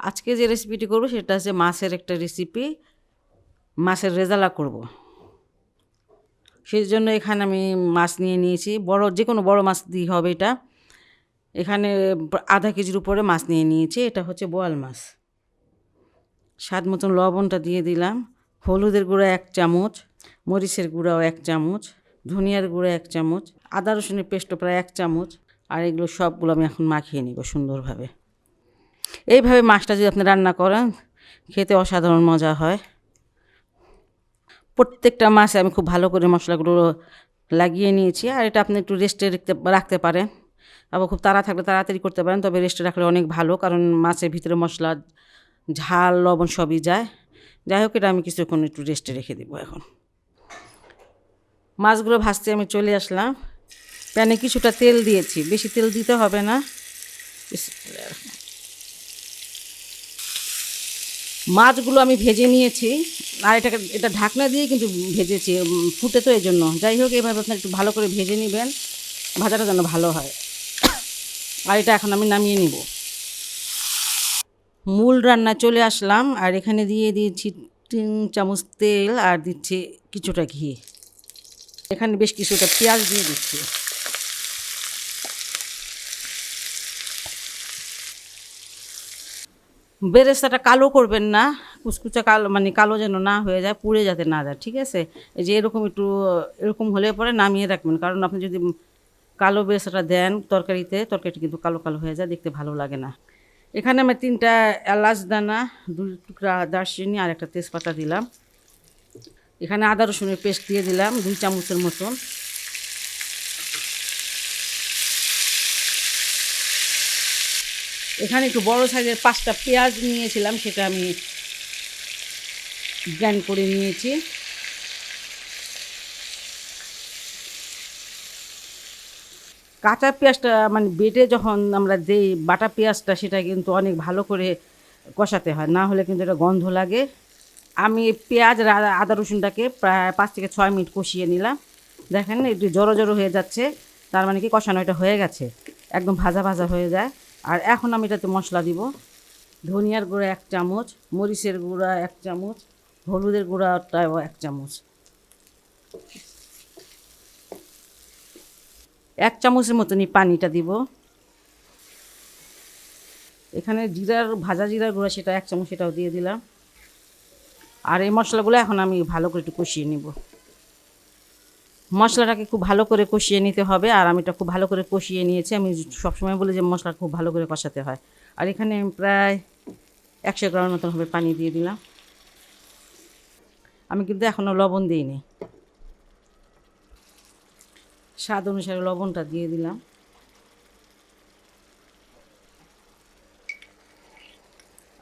আজকে যে রেসিপিটি করব, সেটা হচ্ছে মাছের একটা রেসিপি মাছের রেজালা করব। সেই জন্য এখানে আমি মাছ নিয়ে নিয়েছি। বড় যে কোনো বড় মাছ দিয়ে হবে এটা। এখানে আধা কেজির উপরে মাছ নিয়ে নিয়েছি। এটা হচ্ছে বোয়াল মাছ। স্বাদ মতন লবণটা দিয়ে দিলাম। হলুদের গুঁড়ো এক চামচ, মরিচের গুঁড়াও এক চামচ, ধনিয়ার গুঁড়া এক চামচ, আদা রসুনের পেস্টও প্রায় এক চামচ। আর এগুলো সবগুলো আমি এখন মাখিয়ে নিব সুন্দরভাবে। এইভাবে মাছটা যদি আপনি রান্না করেন, খেতে অসাধারণ মজা হয়। প্রত্যেকটা মাছে আমি খুব ভালো করে মশলাগুলো লাগিয়ে নিয়েছি, আর এটা আপনি একটু রেস্টে রাখতে রাখতে পারেন। আবার খুব তাড়া থাকলে তাড়াতাড়ি করতে পারেন, তবে রেস্টে রাখলে অনেক ভালো, কারণ মাছের ভিতরে মশলা, ঝাল, লবণ সবই যায়। যাই হোক, এটা আমি কিছুক্ষণ একটু রেস্টে রেখে দেবো এখন। মাছগুলো ভাজতে আমি চলে আসলাম। প্যানে কিছুটা তেল দিয়েছি, বেশি তেল দিতে হবে না। মাছগুলো আমি ভেজে নিয়েছি। আর এটাকে, এটা ঢাকনা দিয়ে কিন্তু ভেজেছি ফুটে তো এই জন্য যাই হোক, এভাবে আপনার একটু ভালো করে ভেজে নেবেন। ভাজাটা যেন ভালো হয়। আর এটা এখন আমি নামিয়ে নিব। মূল রান্না চলে আসলাম। আর এখানে দিয়ে দিয়েছি তিন চামচ তেল আর দিচ্ছি কিছুটা ঘি। এখানে বেশ কিছুটা পেঁয়াজ দিয়ে দিচ্ছি। বেরেস্তাটা কালো করবেন না, কুচকুচা কালো মানে কালো যেন না হয়ে যায়, পুড়ে যাতে না যায়, ঠিক আছে? এই যে এরকম একটু, এরকম হলে পরে নামিয়ে রাখবেন, কারণ আপনি যদি কালো বেরেস্তাটা দেন তরকারিতে, তরকারিটা কিন্তু কালো কালো হয়ে যায়, দেখতে ভালো লাগে না। এখানে আমি তিনটা এলাচ দানা, দুই টুকরা দারচিনি আর একটা তেজপাতা দিলাম। এখানে আদা রসুনের পেস্ট দিয়ে দিলাম, দুই চামচের মতন। এখানে একটু বড় সাইজের পাঁচটা পেঁয়াজ নিয়েছিলাম, সেটা আমি গ্রাইন্ড করে নিয়েছি। কাঁচা পেঁয়াজটা মানে বেটে যখন আমরা দেই বাটা পেঁয়াজটা, সেটা কিন্তু অনেক ভালো করে কষাতে হয়, না হলে কিন্তু এটা গন্ধ লাগে। আমি পেঁয়াজ আদা রসুনটাকে প্রায় পাঁচ থেকে ছয় মিনিট কষিয়ে নিলাম। দেখেন, একটু জড়ো জড়ো হয়ে যাচ্ছে, তার মানে কি কষানো এটা হয়ে গেছে, একদম ভাজা ভাজা হয়ে যায়। আর এখন আমি এটাতে মশলা দিব। ধনিয়ার গুঁড়া এক চামচ, মরিচের গুঁড়া এক চামচ, হলুদের গুঁড়াটাও এক চামচ। এক চামচের মতনই পানিটা দিব। এখানে জিরার, ভাজা জিরার গুঁড়া সেটা এক চামচ সেটাও দিয়ে দিলাম। আর এই মশলাগুলো এখন আমি ভালো করে একটু কষিয়ে নিব। মশলাটাকে খুব ভালো করে কষিয়ে নিতে হবে। আর আমি এটা খুব ভালো করে কষিয়ে নিয়েছি। আমি সবসময় বলি যে মশলা খুব ভালো করে কষাতে হয়। আর এখানে প্রায় একশো গ্রামের মতন হবে পানি দিয়ে দিলাম। আমি কিন্তু এখনও লবণ দিইনি। স্বাদ অনুসারে লবণটা দিয়ে দিলাম।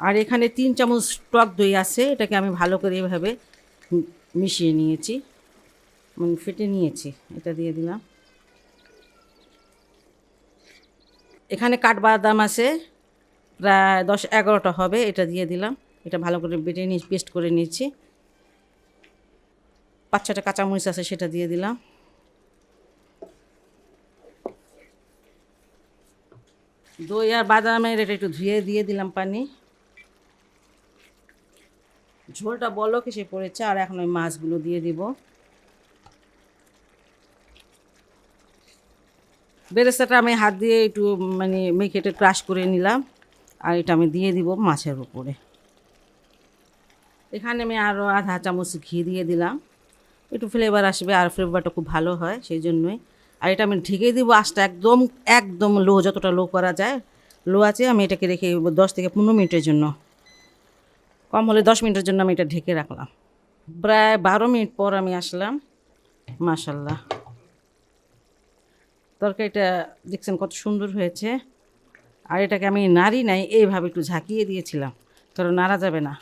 আর এখানে তিন চামচ টক দই আছে। এটাকে আমি ভালো করে এভাবে মিশিয়ে নিয়েছি। মানে ফেটে নিয়েছি, এটা দিয়ে দিলাম। এখানে কাঠবাদাম আছে, প্রায় দশ এগারোটা হবে, এটা দিয়ে দিলাম। এটা ভালো করে বেটে নিয়ে, পেস্ট করে নিয়েছি। পাঁচ ছটা কাঁচামরিচ আছে, সেটা দিয়ে দিলাম। দই আর বাদামের এটা একটু ধুয়ে দিয়ে দিলাম পানি। ঝোলটা বলো সে পড়েছে, আর এখন ওই মাছগুলো দিয়ে দিব। বেরেস্তাটা আমি হাত দিয়ে একটু মানে মেখে এটা ক্রাশ করে নিলাম। আর এটা আমি দিয়ে দিব মাছের উপরে। এখানে আমি আরও আধা চামচ ঘি দিয়ে দিলাম। একটু ফ্লেভার আসবে আর ফ্লেভারটা খুব ভালো হয়, সেই জন্যই। আর এটা আমি ঢেকে দিব আঁচটা একদম একদম লো, যতটা লো করা যায়। লো আছে, আমি এটাকে রেখে দশ থেকে পনেরো মিনিটের জন্য। কম হলে দশ মিনিটের জন্য আমি এটা ঢেকে রাখলাম। প্রায় বারো মিনিট পর আমি আসলাম মাশাল্লাহ তরকারিটা দেখছেন কত সুন্দর হয়েছে। আর এটাকে আমি নাড়ি নাই, এইভাবে একটু ঝাঁকিয়ে দিয়েছিলাম, কারণ নাড়া যাবে না।